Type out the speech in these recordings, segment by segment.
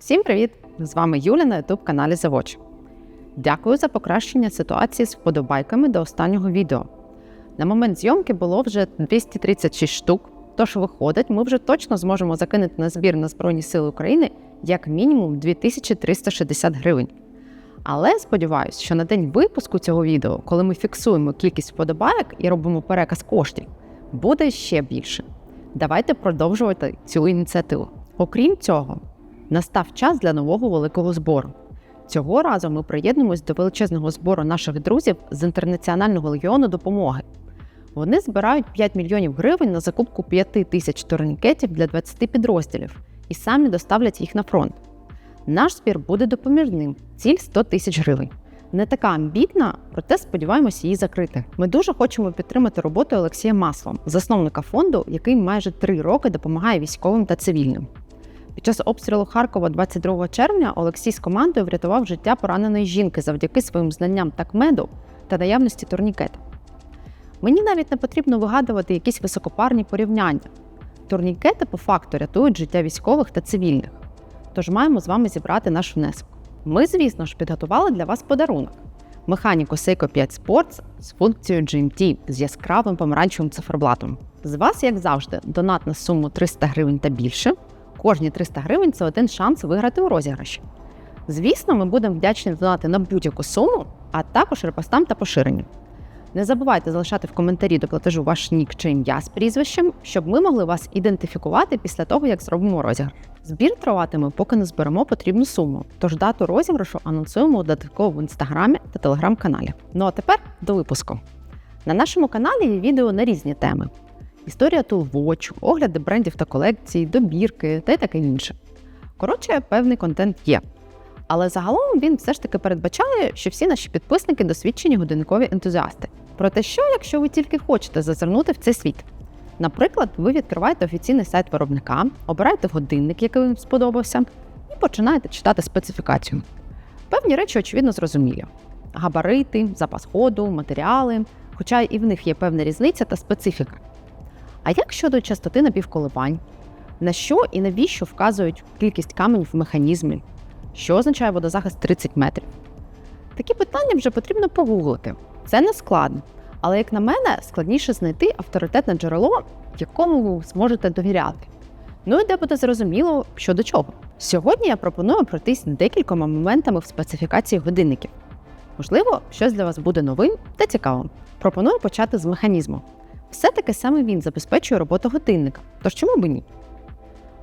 Всім привіт! З вами Юля на youtube каналі Завоч. Дякую за покращення ситуації з вподобайками до останнього відео. На момент зйомки було вже 236 штук, тож виходить, ми вже точно зможемо закинути на збір на Збройні Сили України як мінімум 2360 гривень. Але сподіваюся, що на день випуску цього відео, коли ми фіксуємо кількість вподобайок і робимо переказ коштів, буде ще більше. Давайте продовжувати цю ініціативу. Окрім цього, настав час для нового великого збору. Цього разу ми приєднуємось до величезного збору наших друзів з інтернаціонального легіону допомоги. Вони збирають 5 мільйонів гривень на закупку 5 тисяч турнікетів для 20 підрозділів і самі доставлять їх на фронт. Наш збір буде допоміжним, ціль 100 тисяч гривень. Не така амбітна, проте сподіваємося її закрити. Ми дуже хочемо підтримати роботу Олексія Маслом, засновника фонду, який майже три роки допомагає військовим та цивільним. Під час обстрілу Харкова 22 червня Олексій з командою врятував життя пораненої жінки завдяки своїм знанням такмеду та наявності турнікета. Мені навіть не потрібно вигадувати якісь високопарні порівняння. Турнікети по факту рятують життя військових та цивільних. Тож маємо з вами зібрати наш внесок. Ми, звісно ж, підготували для вас подарунок: механіку Seiko 5 Sports з функцією GMT з яскравим помаранчевим циферблатом. З вас, як завжди, донат на суму 300 гривень та більше. Кожні 300 гривень це один шанс виграти у розіграші. Звісно, ми будемо вдячні донати на будь-яку суму, а також репостам та поширенню. Не забувайте залишати в коментарі до платежу ваш нік чи ім'я з прізвищем, щоб ми могли вас ідентифікувати після того, як зробимо розіграш. Збір триватиме, поки не зберемо потрібну суму. Тож дату розіграшу анонсуємо додатково в інстаграмі та телеграм-каналі. Ну а тепер до випуску. На нашому каналі є відео на різні теми: історія Toolwatch, огляди брендів та колекцій, добірки та й таке інше. Коротше, певний контент є. Але загалом він все ж таки передбачає, що всі наші підписники досвідчені годинникові ентузіасти. Проте що, якщо ви тільки хочете зазирнути в цей світ? Наприклад, ви відкриваєте офіційний сайт виробника, обираєте годинник, який вам сподобався, і починаєте читати специфікацію. Певні речі, очевидно, зрозумілі: габарити, запас ходу, матеріали, хоча і в них є певна різниця та специфіка. А як щодо частоти напівколивань? На що і навіщо вказують кількість каменів в механізмі? Що означає водозахист 30 метрів? Такі питання вже потрібно погуглити. Це не складно, але, як на мене, складніше знайти авторитетне джерело, якому ви зможете довіряти. Ну і де буде зрозуміло, що до чого. Сьогодні я пропоную пройтись декількома моментами в специфікації годинників. Можливо, щось для вас буде новим та цікавим. Пропоную почати з механізму. Все-таки саме він забезпечує роботу годинника, тож чому б ні?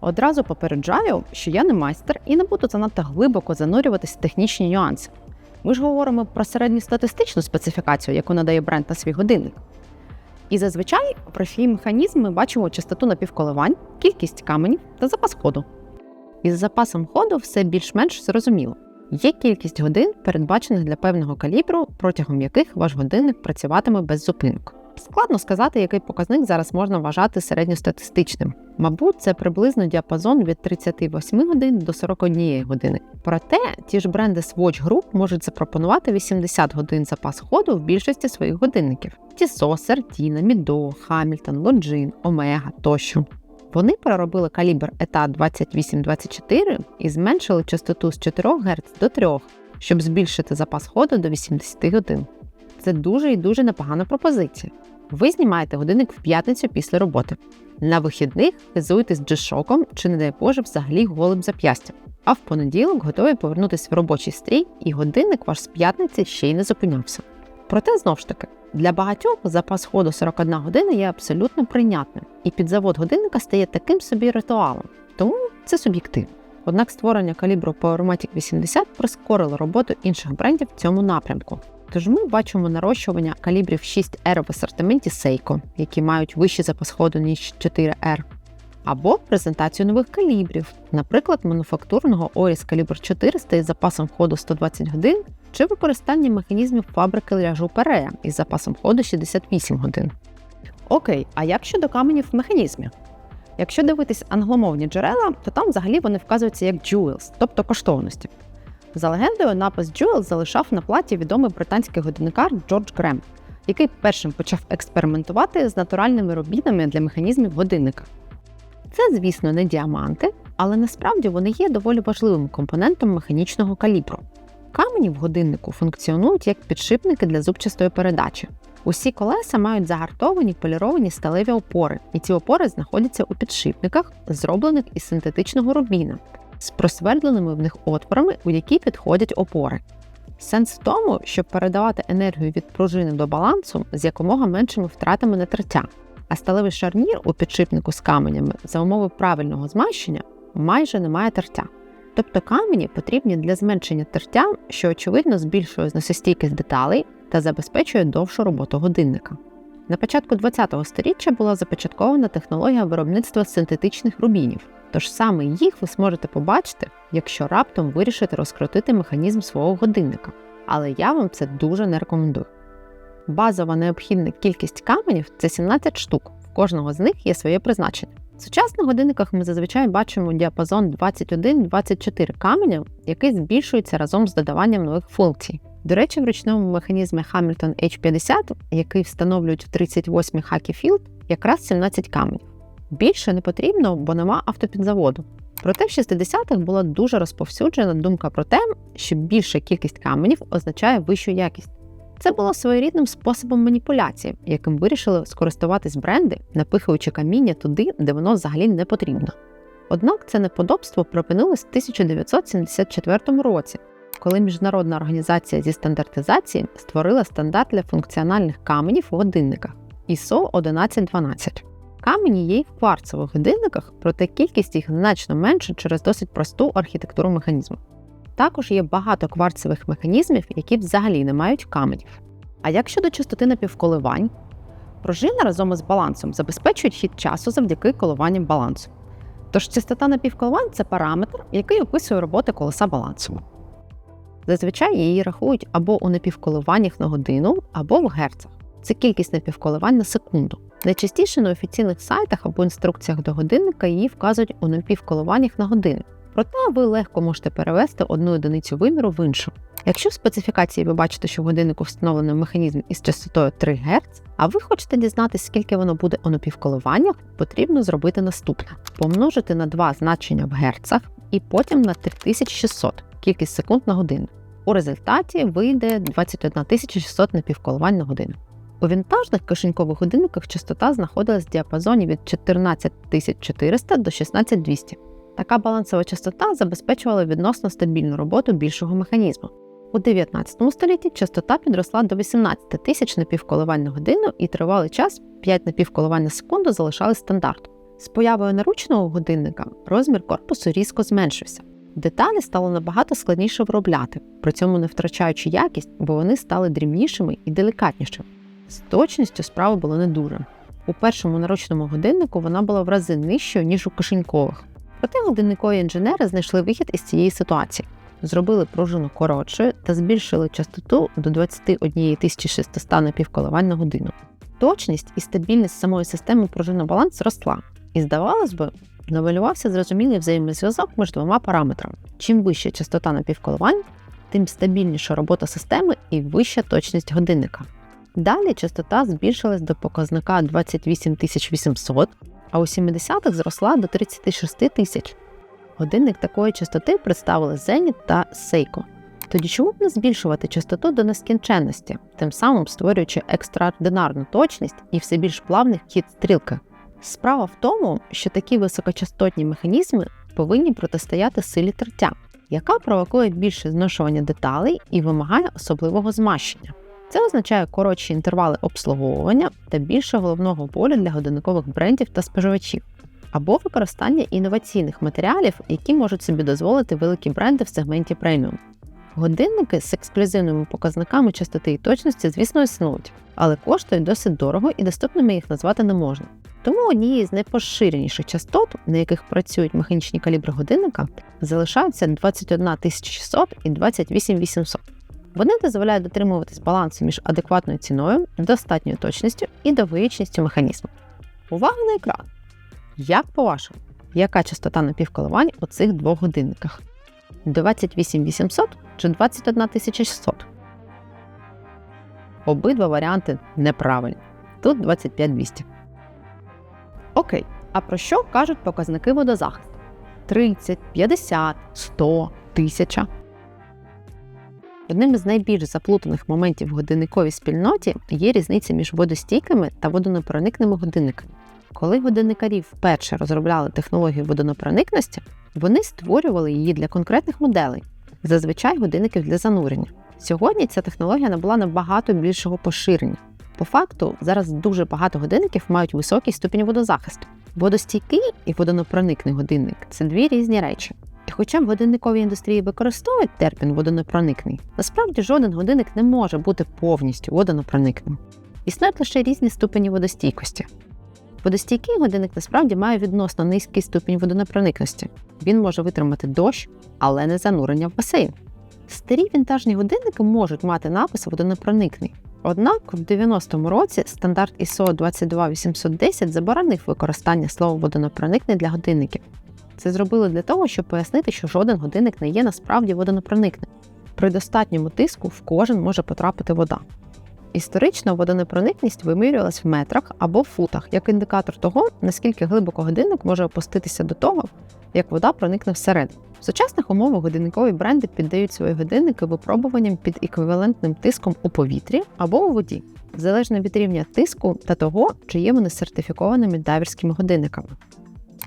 Одразу попереджаю, що я не майстер і не буду занадто глибоко занурюватися в технічні нюанси. Ми ж говоримо про середньостатистичну специфікацію, яку надає бренд на свій годинник. І зазвичай у профілі механізм ми бачимо частоту напівколивань, кількість каменів та запас ходу. Із запасом ходу все більш-менш зрозуміло. Є кількість годин, передбачених для певного калібру, протягом яких ваш годинник працюватиме без зупинок. Складно сказати, який показник зараз можна вважати середньостатистичним. Мабуть, це приблизно діапазон від 38 годин до 41 години. Проте ті ж бренди Swatch Group можуть запропонувати 80 годин запас ходу в більшості своїх годинників: Tissot, Certina, Mido, Hamilton, Longines, Omega тощо. Вони переробили калібр ETA 2824 і зменшили частоту з 4 Гц до 3, щоб збільшити запас ходу до 80 годин. Це дуже і дуже непогана пропозиція. Ви знімаєте годинник в п'ятницю після роботи. На вихідних хизуєтесь джешоком чи, не дай Боже, взагалі голим зап'ястям. А в понеділок готові повернутися в робочий стрій, і годинник ваш з п'ятниці ще й не зупинявся. Проте, знов ж таки, для багатьох запас ходу 41 година є абсолютно прийнятним, і підзавод годинника стає таким собі ритуалом, тому це суб'єктив. Однак створення калібру Powermatic 80 прискорило роботу інших брендів в цьому напрямку. Тож ми бачимо нарощування калібрів 6R в асортименті Seiko, які мають вищий запас ходу, ніж 4R, або презентацію нових калібрів, наприклад, мануфактурного Oris калібр 400 із запасом ходу 120 годин, чи використання механізмів фабрики ляжу Перея із запасом ходу 68 годин. Окей, а як щодо каменів в механізмі? Якщо дивитись англомовні джерела, то там взагалі вони вказуються як jewels, тобто коштовності. За легендою, напис Jewel залишав на платі відомий британський годинникар Джордж Грем, який першим почав експериментувати з натуральними робінами для механізмів годинника. Це, звісно, не діаманти, але насправді вони є доволі важливим компонентом механічного калібру. Камені в годиннику функціонують як підшипники для зубчастої передачі. Усі колеса мають загартовані поліровані сталеві опори, і ці опори знаходяться у підшипниках, зроблених із синтетичного рубіна, з просвердленими в них отворами, у які підходять опори. Сенс в тому, щоб передавати енергію від пружини до балансу з якомога меншими втратами на тертя. А сталевий шарнір у підшипнику з каменями за умови правильного змащення майже не має тертя. Тобто камені потрібні для зменшення тертя, що очевидно збільшує зносостійкість деталей та забезпечує довшу роботу годинника. На початку ХХ століття була започаткована технологія виробництва синтетичних рубінів, тож саме їх ви зможете побачити, якщо раптом вирішите розкрутити механізм свого годинника. Але я вам це дуже не рекомендую. Базова необхідна кількість каменів це 17 штук, в кожного з них є своє призначення. В сучасних годинниках ми зазвичай бачимо діапазон 21-24 каменя, який збільшується разом з додаванням нових функцій. До речі, в ручному механізмі Hamilton H50, який встановлюють в 38 хакі Field, якраз 17 каменів. Більше не потрібно, бо нема автопідзаводу. Проте в 60-х була дуже розповсюджена думка про те, що більша кількість каменів означає вищу якість. Це було своєрідним способом маніпуляції, яким вирішили скористуватись бренди, напихаючи каміння туди, де воно взагалі не потрібно. Однак це неподобство припинилось в 1974 році, коли Міжнародна організація зі стандартизації створила стандарт для функціональних каменів у годинниках ISO 1112. Камені є й в кварцевих годинниках, проте кількість їх значно менша через досить просту архітектуру механізму. Також є багато кварцевих механізмів, які взагалі не мають каменів. А як щодо частоти напівколивань, пружина разом із балансом забезпечують хід часу завдяки коливанням балансу. Тож частота напівколивань це параметр, який описує роботи колеса балансу. Зазвичай її рахують або у напівколиваннях на годину, або в герцах. Це кількість напівколивань на секунду. Найчастіше на офіційних сайтах або інструкціях до годинника її вказують у напівколиваннях на годину. Проте ви легко можете перевести одну одиницю виміру в іншу. Якщо в специфікації ви бачите, що в годиннику встановлено механізм із частотою 3 Гц, а ви хочете дізнатися, скільки воно буде у напівколиваннях, потрібно зробити наступне: помножити на два значення в герцах і потім на 3600 кількість секунд на годину. У результаті вийде 21 600 напівколивань на годину. У вінтажних кишенькових годинниках частота знаходилась в діапазоні від 14400 до 16200. Така балансова частота забезпечувала відносно стабільну роботу більшого механізму. У 19 столітті частота підросла до 18 тисяч напівколивань на годину і тривалий час 5 напівколивань на секунду залишали стандартом. З появою наручного годинника розмір корпусу різко зменшився. Деталі стало набагато складніше виробляти, при цьому не втрачаючи якість, бо вони стали дрібнішими і делікатнішими. З точністю справи було не дуже. У першому наручному годиннику вона була в рази нижчою, ніж у кишенькових. Проте годинникові інженери знайшли вихід із цієї ситуації, зробили пружину коротшою та збільшили частоту до 21 600 напівколивань на годину. Точність і стабільність самої системи пружинобаланс зросла, і, здавалось би, навалювався зрозумілий взаємозв'язок між двома параметрами. Чим вища частота напівколивань, тим стабільніша робота системи і вища точність годинника. Далі частота збільшилась до показника 28 800, а у 70-х зросла до 36 тисяч. Годинник такої частоти представили Zenit та Seiko. Тоді чому б не збільшувати частоту до нескінченності, тим самим створюючи екстраординарну точність і все більш плавний хід стрілки? Справа в тому, що такі високочастотні механізми повинні протистояти силі тертя, яка провокує більше зношування деталей і вимагає особливого змащення. Це означає коротші інтервали обслуговування та більше головного болю для годинникових брендів та споживачів, або використання інноваційних матеріалів, які можуть собі дозволити великі бренди в сегменті преміум. Годинники з ексклюзивними показниками частоти і точності, звісно, існують, але коштують досить дорого і доступними їх назвати не можна. Тому однією з найпоширеніших частот, на яких працюють механічні калібри годинника, залишаються 21 600 і 28 800. Вони дозволяють дотримуватись балансу між адекватною ціною, достатньою точністю і довговічністю механізму. Увага на екран! Як по-вашому, яка частота напівколивань у цих двох годинниках? 28 800 чи 21 600? Обидва варіанти неправильні. Тут 25 200. Окей, а про що кажуть показники водозахисту? 30, 50, 100, 1000. Одним із найбільш заплутаних моментів в годинниковій спільноті є різниця між водостійкими та водонепроникними годинниками. Коли годинникарі вперше розробляли технологію водонепроникності, вони створювали її для конкретних моделей, зазвичай годинників для занурення. Сьогодні ця технологія набула набагато більшого поширення. По факту, зараз дуже багато годинників мають високий ступінь водозахисту. Водостійкий і водонепроникний годинник це дві різні речі. Хоча в годинниковій індустрії використовують термін водонепроникний, насправді жоден годинник не може бути повністю водонепроникним. Існують лише різні ступені водостійкості. Водостійкий годинник насправді має відносно низький ступінь водонепроникності. Він може витримати дощ, але не занурення в басейн. Старі вінтажні годинники можуть мати напис водонепроникний. Однак в 90-му році стандарт ISO 22810 заборонив використання слова водонепроникний для годинників. Це зробили для того, щоб пояснити, що жоден годинник не є насправді водонепроникним. При достатньому тиску в кожен може потрапити вода. Історично водонепроникність вимірювалась в метрах або футах як індикатор того, наскільки глибоко годинник може опуститися до того, як вода проникне всередину. В сучасних умовах годинникові бренди піддають свої годинники випробуванням під еквівалентним тиском у повітрі або у воді, залежно від рівня тиску та того, чи є вони сертифікованими дайверськими годинниками.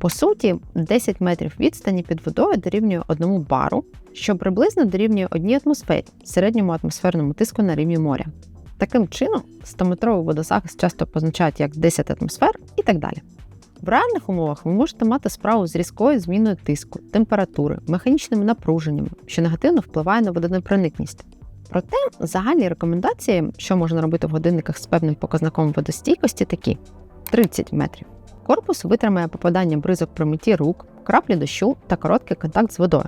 По суті, 10 метрів відстані під водою дорівнює одному бару, що приблизно дорівнює одній атмосфері, середньому атмосферному тиску на рівні моря. Таким чином, 100-метровий водозахист часто позначають як 10 атмосфер і так далі. В реальних умовах ви можете мати справу з різкою зміною тиску, температури, механічними напруженнями, що негативно впливає на водонепроникність. Проте загальні рекомендації, що можна робити в годинниках з певним показником водостійкості, такі: 30 метрів. Корпус витримає попадання бризок при митті рук, краплі дощу та короткий контакт з водою.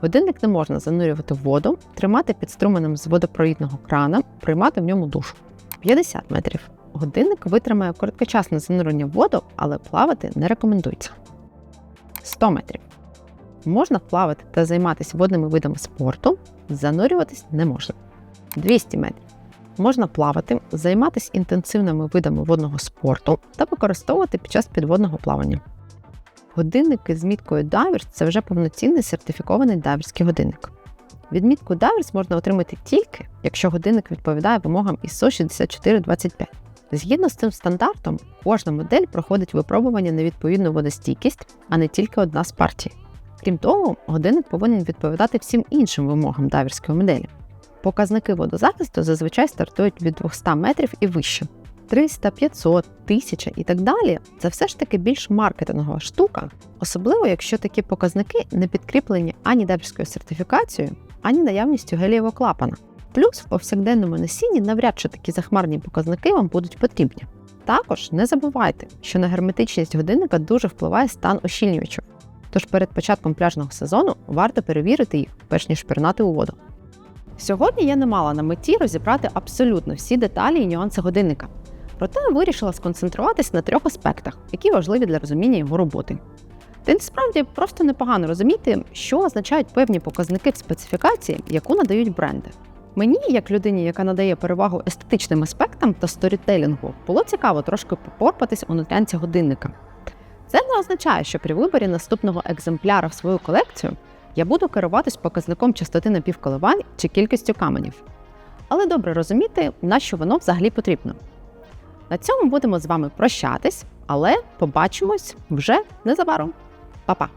Годинник не можна занурювати в воду, тримати під струменем з водопровідного крана, приймати в ньому душ. 50 метрів. Годинник витримає короткочасне занурення в воду, але плавати не рекомендується. 100 метрів. Можна плавати та займатися водними видами спорту, занурюватись не можна. 200 метрів. Можна плавати, займатися інтенсивними видами водного спорту та використовувати під час підводного плавання. Годинники з міткою Divers – це вже повноцінний сертифікований дайверський годинник. Відмітку Divers можна отримати тільки, якщо годинник відповідає вимогам ISO 6425. Згідно з цим стандартом, кожна модель проходить випробування на відповідну водостійкість, а не тільки одна з партій. Крім того, годинник повинен відповідати всім іншим вимогам дайверської моделі. Показники водозахисту зазвичай стартують від 200 метрів і вище. 300, 500, 1000 і так далі це все ж таки більш маркетингова штука, особливо якщо такі показники не підкріплені ані дайверською сертифікацією, ані наявністю гелієвого клапана. Плюс в повсякденному носінні навряд чи такі захмарні показники вам будуть потрібні. Також не забувайте, що на герметичність годинника дуже впливає стан ощільнювачів. Тож перед початком пляжного сезону варто перевірити їх, перш ніж пірнати у воду. Сьогодні я не мала на меті розібрати абсолютно всі деталі і нюанси годинника. Проте вирішила сконцентруватись на трьох аспектах, які важливі для розуміння його роботи. Та насправді просто непогано розуміти, що означають певні показники в специфікації, яку надають бренди. Мені, як людині, яка надає перевагу естетичним аспектам та сторітелінгу, було цікаво трошки попорпатись у нутрянці годинника. Це не означає, що при виборі наступного екземпляра в свою колекцію я буду керуватись показником частоти напівколивань чи кількістю каменів. Але добре розуміти, на що воно взагалі потрібно. На цьому будемо з вами прощатись, але побачимось вже незабаром. Па-па!